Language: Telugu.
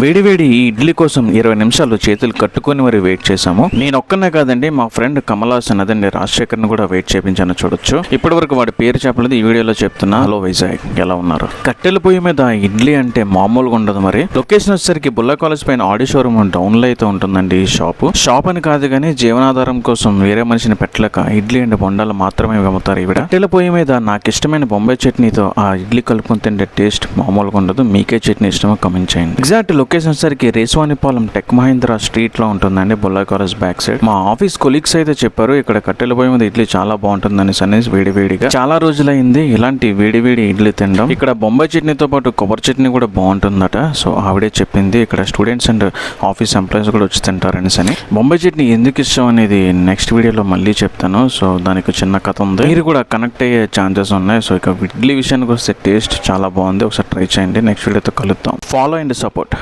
వేడివేడి ఈ ఇడ్లీ కోసం ఇరవై నిమిషాలు చేతులు కట్టుకొని మరి వెయిట్ చేశాము. నేను ఒక్కనే కాదండి మా ఫ్రెండ్ కమలాసన్ అదండి రాజశేఖర్ని కూడా వెయిట్ చేయించాను చూడొచ్చు. ఇప్పటి వరకు వాడి పేరు చెప్పలేదు ఈ వీడియోలో చెప్తున్నా. హలో వైజాగ్ ఎలా ఉన్నారు? కట్టెల పొయ్యి మీద ఇడ్లీ అంటే మామూలుగా ఉండదు మరి. లొకేషన్ వచ్చేసరికి బుల్లా కాలేజ్ పైన ఆడి షోరూమ్ డౌన్లో అయితే ఉంటుందండి ఈ షాప్. షాప్ అని కాదు కానీ జీవనాధారం కోసం వేరే మనిషిని పెట్టలేక ఇడ్లీ అండ్ బొండాలు మాత్రమే అమ్ముతారు ఈవిడ. కట్టెల పొయ్యి మీద నాకు ఇష్టమైన బొంబాయి చట్నీతో ఆ ఇడ్లీ కలుపుకుని తింటే టేస్ట్ మామూలుగా ఉండదు. మీకే చట్నీ ఇష్టమో కమెంట్ చేయండి. ఎగ్జాక్ట్ లొకేషన్ వచ్చేసరికి రేస్వానిపాలెం టెక్ మహేంద్ర స్ట్రీట్లో ఉంటుందండి బుల్లా కాలేజ్ బ్యాక్ సైడ్. మా ఆఫీస్ కొలీగ్స్ అయితే చెప్పారు ఇక్కడ కట్టెల పొయ్యి మీద ఇడ్లీ చాలా బాగుంటుందని అనేసి వేడి వేడిగా. చాలా రోజులైంది ఇలాంటి వేడి వేడి ఇడ్లీ తినడం. ఇక్కడ బొంబాయి చట్నీతో పాటు కొబ్బరి చట్నీ కూడా బాగుంటుందట. సో ఆవిడే చెప్పింది ఇక్కడ స్టూడెంట్స్ అండ్ ఆఫీస్ ఎంప్లాయీస్ కూడా వచ్చి తింటారనేసి అని. బొంబాయి చట్నీ ఎందుకు ఇష్టం అనేది నెక్స్ట్ వీడియోలో మళ్ళీ చెప్తాను. సో దానికి చిన్న కథ ఉంది. మీరు కూడా కనెక్ట్ అయ్యే ఛాన్సెస్ ఉన్నాయి. సో ఇక ఇడ్లీ విషయానికి వస్తే టేస్ట్ చాలా బాగుంది. ఒకసారి ట్రై చేయండి. నెక్స్ట్ వీడియోతో కలుద్దాం. Follow and support.